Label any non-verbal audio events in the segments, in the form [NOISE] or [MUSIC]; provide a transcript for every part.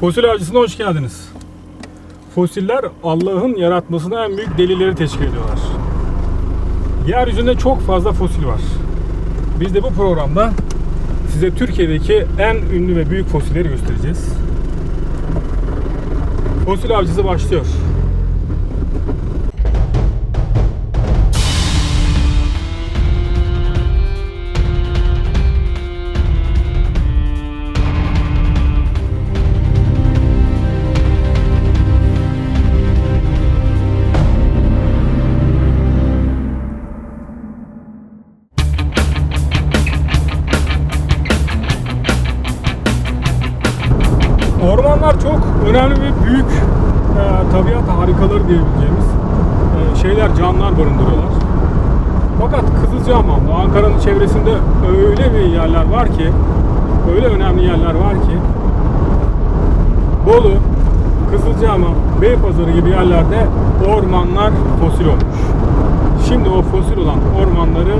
Fosil avcısına hoş geldiniz. Fosiller Allah'ın yaratmasına en büyük delilleri teşkil ediyorlar. Yeryüzünde çok fazla fosil var. Biz de bu programda size Türkiye'deki en ünlü ve büyük fosilleri göstereceğiz. Fosil avcısı başlıyor. Ormanlar çok önemli ve büyük e, tabiat harikaları diyebileceğimiz e, şeyler, canlılar barındırıyorlar. Fakat Kızılcahamam'da, Ankara'nın çevresinde öyle bir yerler var ki, öyle önemli yerler var ki, Bolu, Kızılcahamam, Beypazarı gibi yerlerde ormanlar fosil olmuş. Şimdi o fosil olan ormanları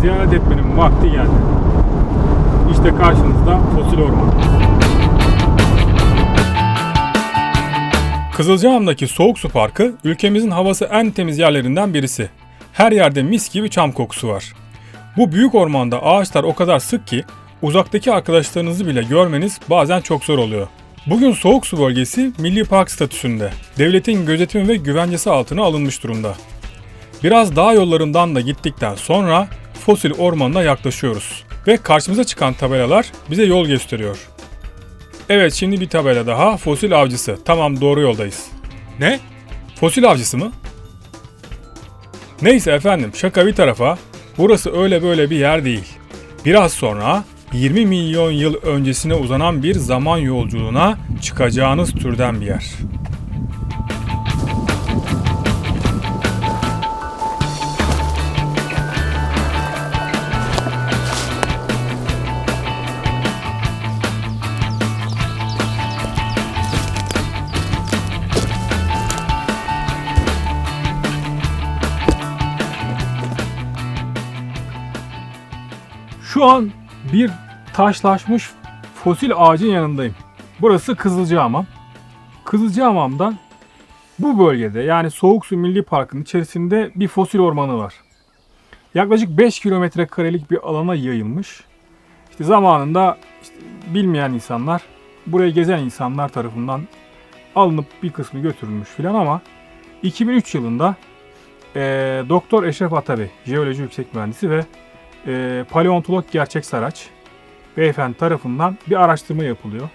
ziyaret etmenin vakti geldi. İşte karşınızda fosil orman. Kızılcahamam'daki Soğuk Su Parkı ülkemizin havası en temiz yerlerinden birisi. Her yerde mis gibi çam kokusu var. Bu büyük ormanda ağaçlar o kadar sık ki uzaktaki arkadaşlarınızı bile görmeniz bazen çok zor oluyor. Bugün Soğuk Su bölgesi Milli Park statüsünde. Devletin gözetimi ve güvencesi altına alınmış durumda. Biraz dağ yollarından da gittikten sonra fosil ormanına yaklaşıyoruz. Ve karşımıza çıkan tabelalar bize yol gösteriyor. Evet şimdi bir tabela daha. Fosil avcısı. Tamam doğru yoldayız. Ne? Fosil avcısı mı? Neyse efendim şaka bir tarafa. Burası öyle böyle bir yer değil. Biraz sonra 20 milyon yıl öncesine uzanan bir zaman yolculuğuna çıkacağınız türden bir yer. Şu an bir taşlaşmış fosil ağacın yanındayım. Burası Kızılcahamam. Kızılcahamam'dan bu bölgede yani Soğuk Su Milli Parkı'nın içerisinde bir fosil ormanı var. Yaklaşık 5 kilometre karelik bir alana yayılmış. İşte zamanında işte bilmeyen insanlar, burayı gezen insanlar tarafından alınıp bir kısmı götürülmüş filan ama 2003 yılında eee, Doktor Eşref Atabey, jeoloji yüksek mühendisi ve e, paleontolog Gerçek Saraç beyefendi tarafından bir araştırma yapılıyor.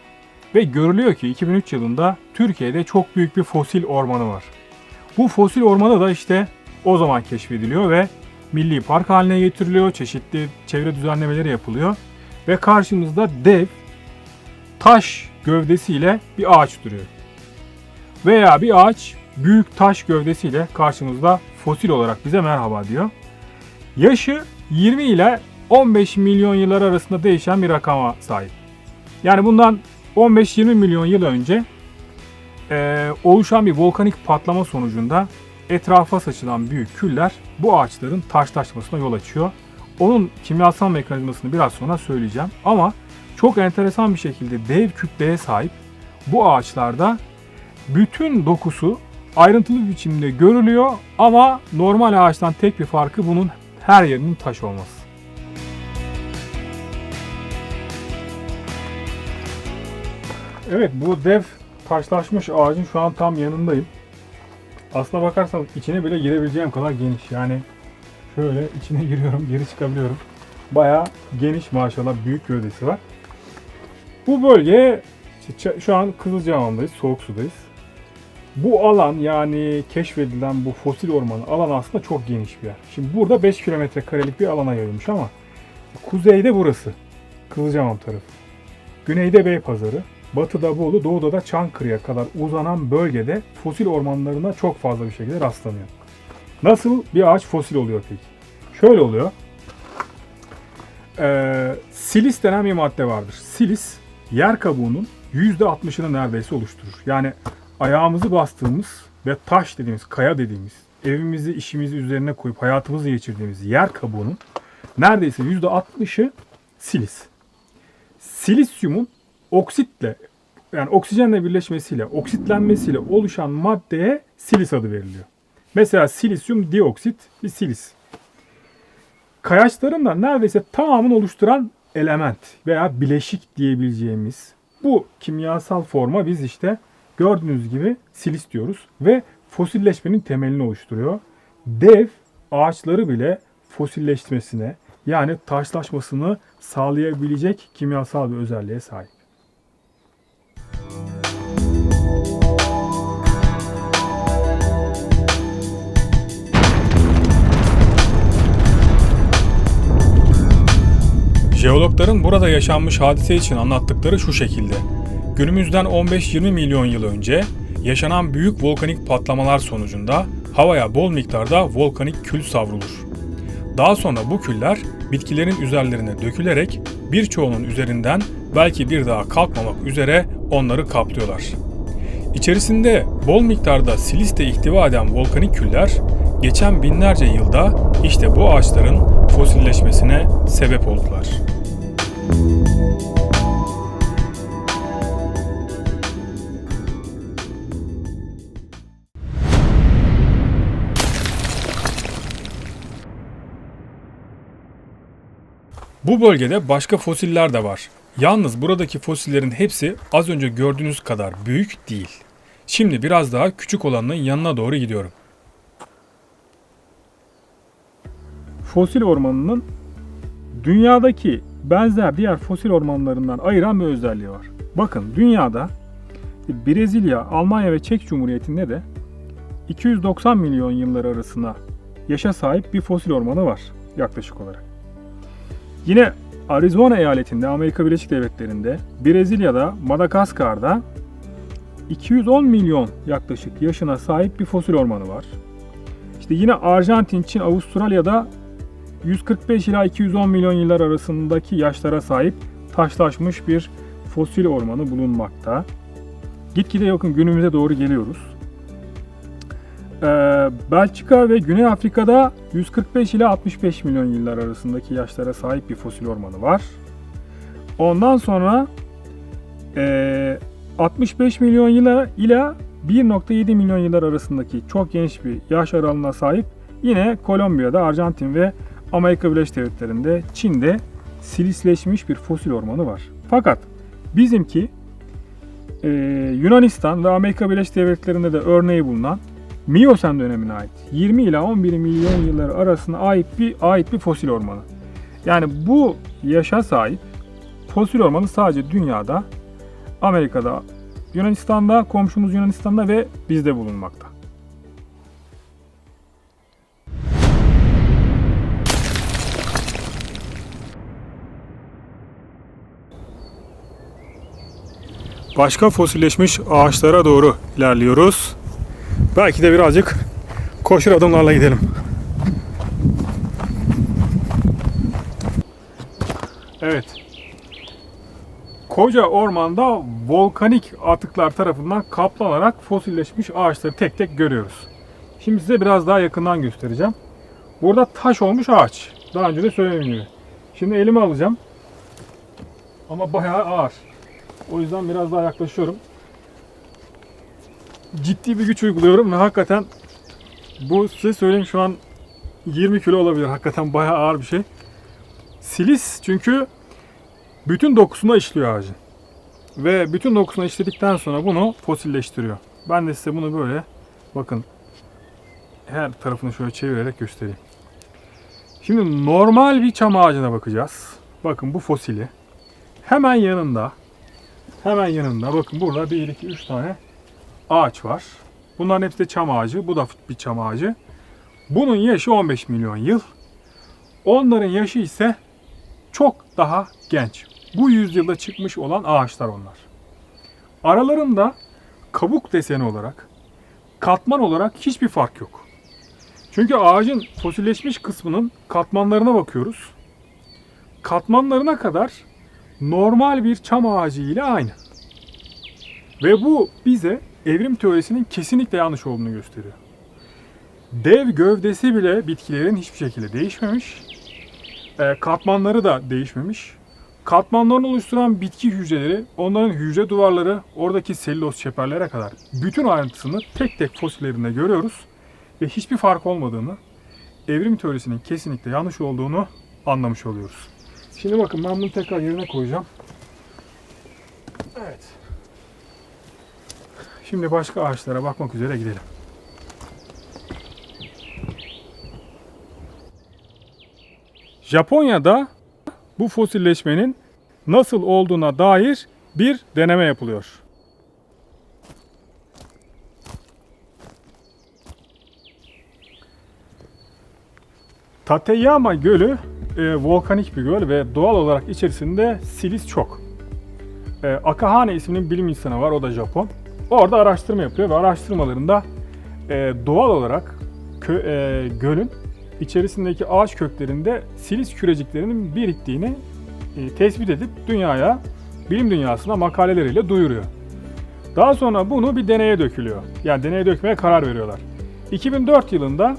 Ve görülüyor ki 2003 yılında Türkiye'de çok büyük bir fosil ormanı var. Bu fosil ormanı da işte o zaman keşfediliyor ve milli park haline getiriliyor. Çeşitli çevre düzenlemeleri yapılıyor. Ve karşımızda dev taş gövdesiyle bir ağaç duruyor. Veya bir ağaç büyük taş gövdesiyle karşımızda fosil olarak bize merhaba diyor. Yaşı 20 ile 15 milyon yıllar arasında değişen bir rakama sahip. Yani bundan 15-20 milyon yıl önce eee, oluşan bir volkanik patlama sonucunda etrafa saçılan büyük küller bu ağaçların taşlaşmasına yol açıyor. Onun kimyasal mekanizmasını biraz sonra söyleyeceğim. Ama çok enteresan bir şekilde dev kütleye sahip bu ağaçlarda bütün dokusu ayrıntılı biçimde görülüyor ama normal ağaçtan tek bir farkı bunun her yerinin taş olması. Evet bu dev taşlaşmış ağacın şu an tam yanındayım. Aslına bakarsanız içine bile girebileceğim kadar geniş. Yani şöyle içine [LAUGHS] giriyorum, geri çıkabiliyorum. Bayağı geniş maşallah büyük gövdesi var. Bu bölge şu an Kızılcahamam'dayız, soğuk sudayız. Bu alan yani keşfedilen bu fosil ormanı alan aslında çok geniş bir yer. Şimdi burada 5 kilometre karelik bir alana yayılmış ama kuzeyde burası. Kızılcahamam tarafı. Güneyde Beypazarı, batıda Bolu, doğuda da Çankırı'ya kadar uzanan bölgede fosil ormanlarına çok fazla bir şekilde rastlanıyor. Nasıl bir ağaç fosil oluyor peki? Şöyle oluyor. Ee, silis denen bir madde vardır. Silis yer kabuğunun %60'ını neredeyse oluşturur. Yani ayağımızı bastığımız ve taş dediğimiz, kaya dediğimiz, evimizi, işimizi üzerine koyup hayatımızı geçirdiğimiz yer kabuğunun neredeyse %60'ı silis. Silisyumun oksitle yani oksijenle birleşmesiyle, oksitlenmesiyle oluşan maddeye silis adı veriliyor. Mesela silisyum dioksit bir silis. Kayaçların da neredeyse tamamını oluşturan element veya bileşik diyebileceğimiz bu kimyasal forma biz işte gördüğünüz gibi silis diyoruz ve fosilleşmenin temelini oluşturuyor. Dev ağaçları bile fosilleşmesine yani taşlaşmasını sağlayabilecek kimyasal bir özelliğe sahip. Jeologların burada yaşanmış hadise için anlattıkları şu şekilde. Günümüzden 15-20 milyon yıl önce yaşanan büyük volkanik patlamalar sonucunda havaya bol miktarda volkanik kül savrulur. Daha sonra bu küller bitkilerin üzerlerine dökülerek birçoğunun üzerinden belki bir daha kalkmamak üzere onları kaplıyorlar. İçerisinde bol miktarda silis de ihtiva eden volkanik küller geçen binlerce yılda işte bu ağaçların fosilleşmesine sebep oldular. Bu bölgede başka fosiller de var. Yalnız buradaki fosillerin hepsi az önce gördüğünüz kadar büyük değil. Şimdi biraz daha küçük olanın yanına doğru gidiyorum. Fosil ormanının dünyadaki benzer diğer fosil ormanlarından ayıran bir özelliği var. Bakın dünyada Brezilya, Almanya ve Çek Cumhuriyeti'nde de 290 milyon yıllar arasına yaşa sahip bir fosil ormanı var yaklaşık olarak. Yine Arizona eyaletinde, Amerika Birleşik Devletleri'nde, Brezilya'da, Madagaskar'da 210 milyon yaklaşık yaşına sahip bir fosil ormanı var. İşte yine Arjantin, Çin, Avustralya'da 145 ila 210 milyon yıllar arasındaki yaşlara sahip taşlaşmış bir fosil ormanı bulunmakta. Gitgide yakın günümüze doğru geliyoruz. Ee, Belçika ve Güney Afrika'da 145 ila 65 milyon yıllar arasındaki yaşlara sahip bir fosil ormanı var. Ondan sonra ee, 65 milyon yıla ila 1.7 milyon yıllar arasındaki çok geniş bir yaş aralığına sahip yine Kolombiya'da, Arjantin ve Amerika Birleşik Devletleri'nde, Çin'de silisleşmiş bir fosil ormanı var. Fakat bizimki e, Yunanistan ve Amerika Birleşik Devletleri'nde de örneği bulunan Miyosen dönemine ait 20 ila 11 milyon yılları arasına ait bir ait bir fosil ormanı. Yani bu yaşa sahip fosil ormanı sadece dünyada Amerika'da, Yunanistan'da, komşumuz Yunanistan'da ve bizde bulunmakta. Başka fosilleşmiş ağaçlara doğru ilerliyoruz. Belki de birazcık koşur adımlarla gidelim. Evet. Koca ormanda volkanik atıklar tarafından kaplanarak fosilleşmiş ağaçları tek tek görüyoruz. Şimdi size biraz daha yakından göstereceğim. Burada taş olmuş ağaç. Daha önce de söylediğim. Şimdi elime alacağım. Ama bayağı ağır. O yüzden biraz daha yaklaşıyorum. Ciddi bir güç uyguluyorum ve hakikaten bu size söyleyeyim şu an 20 kilo olabilir. Hakikaten bayağı ağır bir şey. Silis çünkü bütün dokusuna işliyor ağacın. Ve bütün dokusuna işledikten sonra bunu fosilleştiriyor. Ben de size bunu böyle bakın her tarafını şöyle çevirerek göstereyim. Şimdi normal bir çam ağacına bakacağız. Bakın bu fosili. Hemen yanında hemen yanında bakın burada 1 2 3 tane ağaç var. Bunların hepsi de çam ağacı. Bu da bir çam ağacı. Bunun yaşı 15 milyon yıl. Onların yaşı ise çok daha genç. Bu yüzyılda çıkmış olan ağaçlar onlar. Aralarında kabuk deseni olarak, katman olarak hiçbir fark yok. Çünkü ağacın fosilleşmiş kısmının katmanlarına bakıyoruz. Katmanlarına kadar normal bir çam ağacı ile aynı. Ve bu bize evrim teorisinin kesinlikle yanlış olduğunu gösteriyor. Dev gövdesi bile bitkilerin hiçbir şekilde değişmemiş. E, katmanları da değişmemiş. katmanlarını oluşturan bitki hücreleri, onların hücre duvarları, oradaki selüloz çeperlere kadar bütün ayrıntısını tek tek fosillerinde görüyoruz ve hiçbir fark olmadığını, evrim teorisinin kesinlikle yanlış olduğunu anlamış oluyoruz. Şimdi bakın ben bunu tekrar yerine koyacağım. Evet. Şimdi başka ağaçlara bakmak üzere gidelim. Japonya'da bu fosilleşmenin nasıl olduğuna dair bir deneme yapılıyor. Tateyama Gölü e, volkanik bir göl ve doğal olarak içerisinde silis çok. E, Akahane isminin bilim insanı var, o da Japon. Orada araştırma yapıyor ve araştırmalarında e, doğal olarak kö, e, gölün içerisindeki ağaç köklerinde silis küreciklerinin biriktiğini e, tespit edip dünyaya, bilim dünyasına makaleleriyle duyuruyor. Daha sonra bunu bir deneye dökülüyor. Yani deneye dökmeye karar veriyorlar. 2004 yılında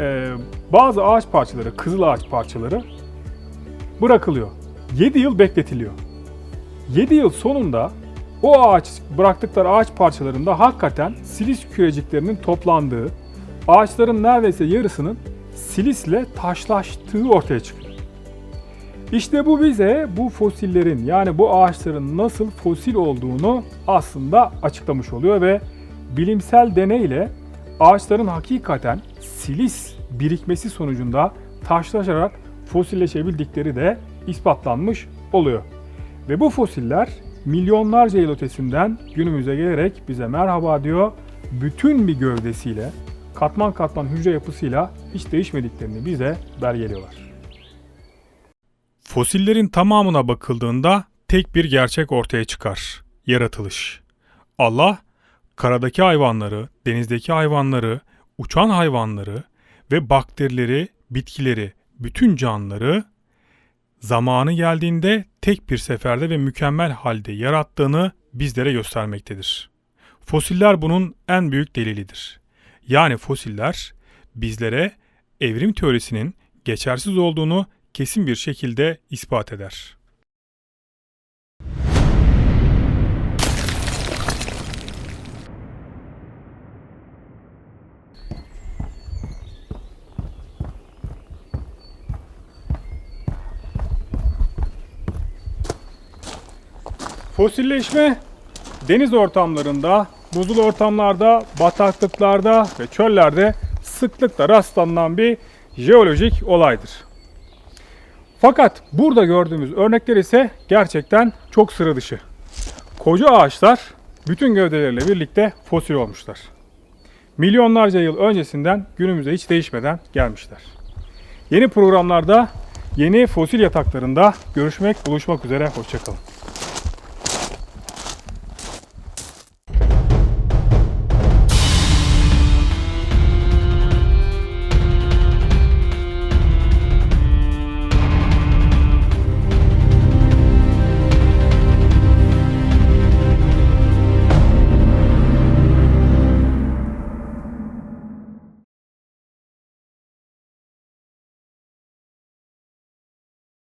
e, bazı ağaç parçaları, kızıl ağaç parçaları bırakılıyor. 7 yıl bekletiliyor. 7 yıl sonunda o ağaç bıraktıkları ağaç parçalarında hakikaten silis küreciklerinin toplandığı, ağaçların neredeyse yarısının silisle taşlaştığı ortaya çıkıyor. İşte bu bize bu fosillerin yani bu ağaçların nasıl fosil olduğunu aslında açıklamış oluyor ve bilimsel deneyle ağaçların hakikaten silis birikmesi sonucunda taşlaşarak fosilleşebildikleri de ispatlanmış oluyor. Ve bu fosiller milyonlarca yıl ötesinden günümüze gelerek bize merhaba diyor. Bütün bir gövdesiyle, katman katman hücre yapısıyla hiç değişmediklerini bize belgeliyorlar. Fosillerin tamamına bakıldığında tek bir gerçek ortaya çıkar. Yaratılış. Allah, karadaki hayvanları, denizdeki hayvanları, uçan hayvanları ve bakterileri, bitkileri, bütün canlıları zamanı geldiğinde tek bir seferde ve mükemmel halde yarattığını bizlere göstermektedir. Fosiller bunun en büyük delilidir. Yani fosiller bizlere evrim teorisinin geçersiz olduğunu kesin bir şekilde ispat eder. Fosilleşme deniz ortamlarında, buzul ortamlarda, bataklıklarda ve çöllerde sıklıkla rastlanılan bir jeolojik olaydır. Fakat burada gördüğümüz örnekler ise gerçekten çok sıra dışı. Koca ağaçlar bütün gövdeleriyle birlikte fosil olmuşlar. Milyonlarca yıl öncesinden günümüze hiç değişmeden gelmişler. Yeni programlarda, yeni fosil yataklarında görüşmek, buluşmak üzere. Hoşçakalın.